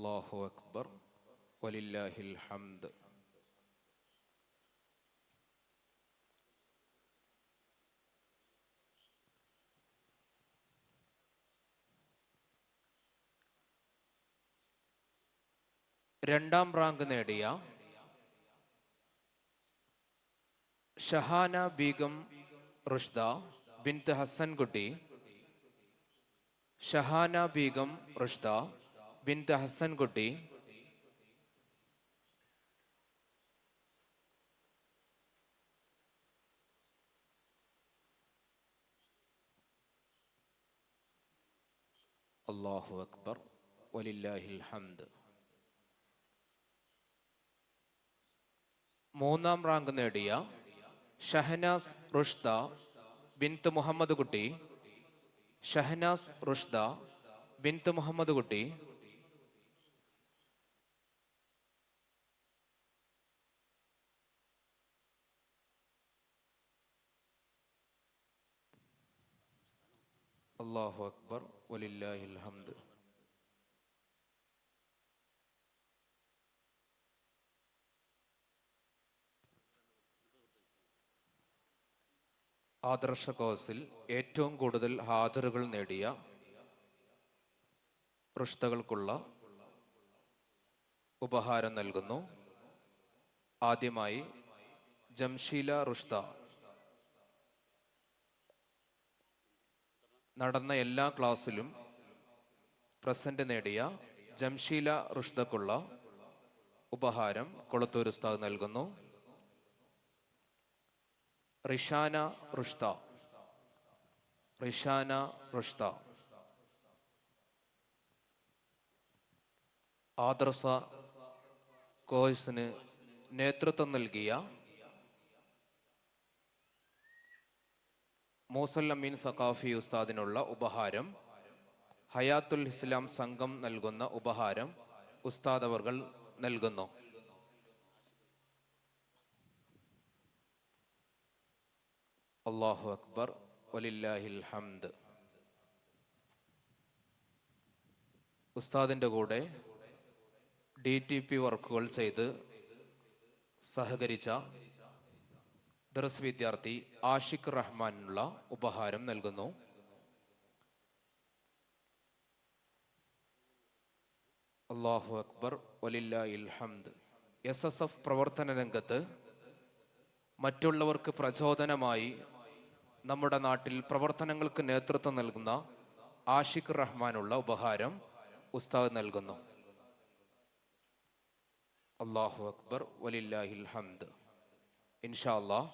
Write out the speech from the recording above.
അള്ളാഹു അക്ബർ വലില്ലാഹിൽ ഹംദ്. രണ്ടാം റാങ്ക് നേടിയ ഷഹാന ബീഗം റുഷ്ദ ബിൻത് ഹസൻകുട്ടി ഷഹാന ബീഗം റുഷ്ദ ബിൻത്ത് ഹസൻകുട്ടി അള്ളാഹു അക്ബർ. വലില്ലാഹിൽ ഹംദ്. മൂന്നാം റാങ്ക് നേടിയ ഷഹനാസ് റുഷ്ദ ബിൻത്ത് മുഹമ്മദ് കുട്ടി. ഷഹനാസ് റുഷ്ദ ബിൻത്ത് മുഹമ്മദ് കുട്ടി. അള്ളാഹു അക്ബർ വലില്ലാഹിൽ ഹംദ് ആദർശ കോഴ്സിൽ ഏറ്റവും കൂടുതൽ ഹാജറുകൾ നേടിയ പൃഷ്ഠകൾക്കുള്ള ഉപഹാരം നൽകുന്നു. ആദ്യമായി ജംഷീല റുഷ്ത നടന്ന എല്ലാ ക്ലാസ്സിലും പ്രസന്റ് നേടിയ ജംഷീല റുഷ്ദക്കുള്ള ഉപഹാരം കൊളത്തൂർ ഉസ്താദ് നൽകുന്നു. റിഷാന റുഷ്ത റിഷാന റുഷ്ത ആദർസ കോഴ്സിന് നേതൃത്വം നൽകിയ മൂസല്ലമീൻ സഖാഫി ഉസ്താദിനുള്ള ഉപഹാരം ഹയാത്തുൽ ഇസ്ലാം സംഘം നൽകുന്ന ഉപഹാരം ഉസ്താദ് അവർകൾ നൽകുന്നു. അള്ളാഹു അക്ബർ വലില്ലാഹിൽ ഹംദ്. ഉസ്താദിന്റെ കൂടെ ഡി ടി പി വർക്കുകൾ ചെയ്ത് സഹകരിച്ച ദർസ് വിദ്യാർത്ഥി ആഷിഖ് റഹ്മാനുള്ള ഉപഹാരം നൽകുന്നു. അള്ളാഹു അക്ബർ ഹംദ് എസ് എസ് എഫ് പ്രവർത്തന രംഗത്ത് മറ്റുള്ളവർക്ക് പ്രചോദനമായി നമ്മുടെ നാട്ടിൽ പ്രവർത്തനങ്ങൾക്ക് നേതൃത്വം നൽകുന്ന ആഷിഖ് റഹ്മാനുള്ള ഉപഹാരം ഉസ്താദ് നൽകുന്നു. അള്ളാഹു അക്ബർ ഹംദ് ഇൻഷാ അള്ളാഹ്